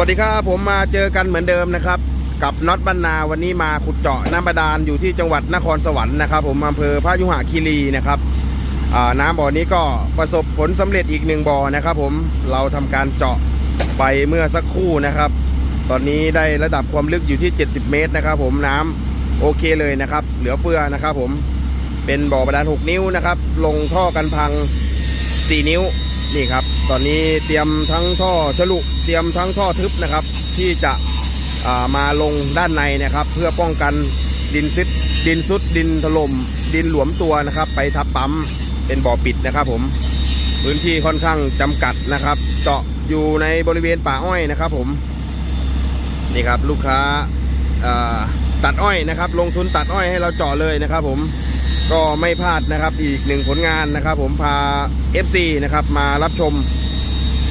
วัสดีครับผมมาเจอกันเหมือนเดิมนะครับ กับน็อตบรรณาวันนี้มาขุดเจาะน้ำบาดาลอยู่ที่จังหวัดนครสวรรค์นะครับ ผมอำเภอพระยุหคีรีนะครับน้ำบ่อนี้ก็ประสบผลสำเร็จอีกหนึ่งบ่อนะครับ ผมเราทำการเจาะไปเมื่อสักครู่นะครับ ตอนนี้ได้ระดับความลึกอยู่ที่ 70 เมตรนะครับ ผมน้ำโอเคเลยนะครับ เหลือเฟือนะครับ ผมเป็นบ่อบาดาล6นิ้วนะครับ ลงท่อกันพัง 4 นิ้ว นี่ครับ ตอนนี้เตรียมทั้งท่อฉลุเตรียมทั้งท่อทึบนะครับ ที่จะามาลงด้านในนะครับ เพื่อป้องกันดินซิดดินซุดดินถล่มดินหลวมตัวนะครับ ไปทับปั๊มเป็นบ่อปิดนะครับ ผมพื้นที่ค่อนข้างจำกัดนะครับ เจาะอยู่ในบริเวณป่าอ้อยนะครับ ผมนี่ครับลูกค้าาตัดอ้อยนะครับ ลงทุนตัดอ้อยให้เราเจาะเลยนะครับ ผม ก็ไม่พลาดนะครับอีกหนึ่งผลงานนะครับ ผมพา FC นะครับมารับชม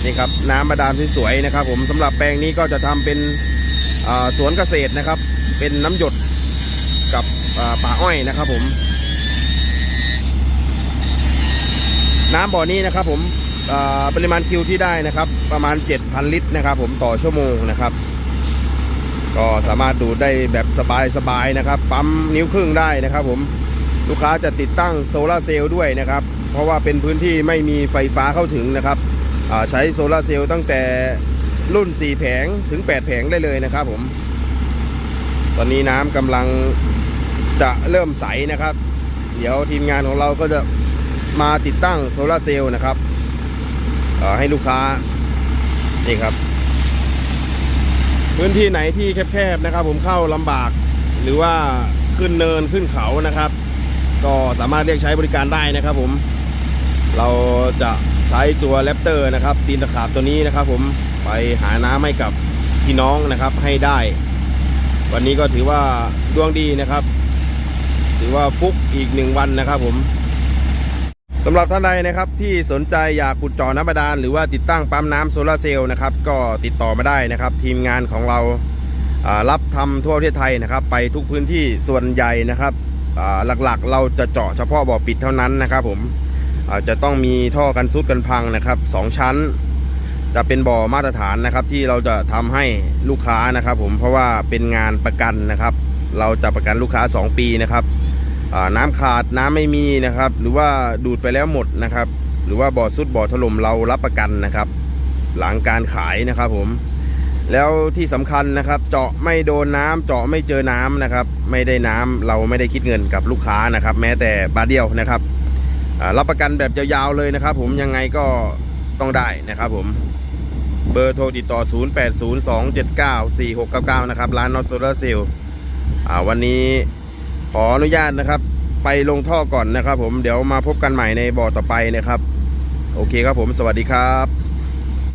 นี่ครับน้ำบาดาลที่สวยนะครับ ผมสำหรับแปลงนี้ก็จะทำเป็นสวนเกษตรนะครับ เป็นน้ำหยดกับป่าอ้อยนะครับ ผม น้ำบ่อนี้นะครับ ผมปริมาณคิวที่ได้นะครับ ประมาณ 7,000 ลิตรนะครับ ผมต่อชั่วโมงนะครับ ก็สามารถดูดได้แบบสบายๆนะครับ ปั๊มนิ้วครึ่งได้นะครับ ผม ลูกค้าจะติดตั้งโซลาเซลล์ด้วยนะครับ เพราะว่าเป็นพื้นที่ไม่มีไฟฟ้าเข้าถึงนะครับใช้โซลาเซลล์ตั้งแต่รุ่น 4 แผงถึง 8 แผงได้เลยนะครับผม ตอนนี้น้ำกำลังจะเริ่มใสนะครับ เดี๋ยวทีมงานของเราก็จะมาติดตั้งโซลาเซลล์นะครับให้ลูกค้านี่ครับ พื้นที่ไหนที่แคบๆนะครับ ผมเข้าลำบาก หรือว่าขึ้นเนินขึ้นเขานะครับ ก็สามารถเรียกใช้บริการได้นะครับผมเราจะใช้ตัวแรปเตอร์นะครับตีนตะขาบตัวนี้นะครับผมไปหาน้ำให้กับพี่น้องนะครับให้ได้ วันนี้ก็ถือว่าดวงดีนะครับ ถือว่าฟุกอีกหนึ่งวันนะครับผมสำหรับท่านใดนะครับที่สนใจอยากขุดเจาะน้ำบาดาลหรือว่าติดตั้งปั๊มน้ำโซลาร์เซลล์นะครับก็ติดต่อมาได้นะครับ ทีมงานของเรารับทำทั่วประเทศไทยนะครับ ไปทุกพื้นที่ส่วนใหญ่นะครับ หลักๆ เราจะเจาะเฉพาะบ่อปิดเท่านั้นนะครับ ผมจะต้องมีท่อกันซุดกันพังนะครับสองชั้น จะเป็นบ่อมาตรฐานนะครับ ที่เราจะทำให้ลูกค้านะครับ ผมเพราะว่าเป็นงานประกันนะครับ เราจะประกันลูกค้า 2 ปีนะครับน้ำขาดน้ำไม่มีนะครับ หรือว่าดูดไปแล้วหมดนะครับ หรือว่าบ่อซุดบ่อถล่มเรารับประกันนะครับ หลังการขายนะครับผม แล้วที่สำคัญนะครับ เจาะไม่โดนน้ำเจาะไม่เจอน้ำนะครับ ไม่ได้น้ำเราไม่ได้คิดเงินกับลูกค้านะครับ แม้แต่บาทเดียวนะครับรับประกันแบบยาวๆเลยนะครับ ผมยังไงก็ต้องได้นะครับ ผมเบอร์โทรติดต่อ 0802794699 นะครับ ร้านนอตโซลาเซลวันนี้ขออนุญาตนะครับ ไปลงท่อก่อนนะครับ ผมเดี๋ยวมาพบกันใหม่ในบ่อต่อไปนะครับ โอเคครับผม สวัสดีครับ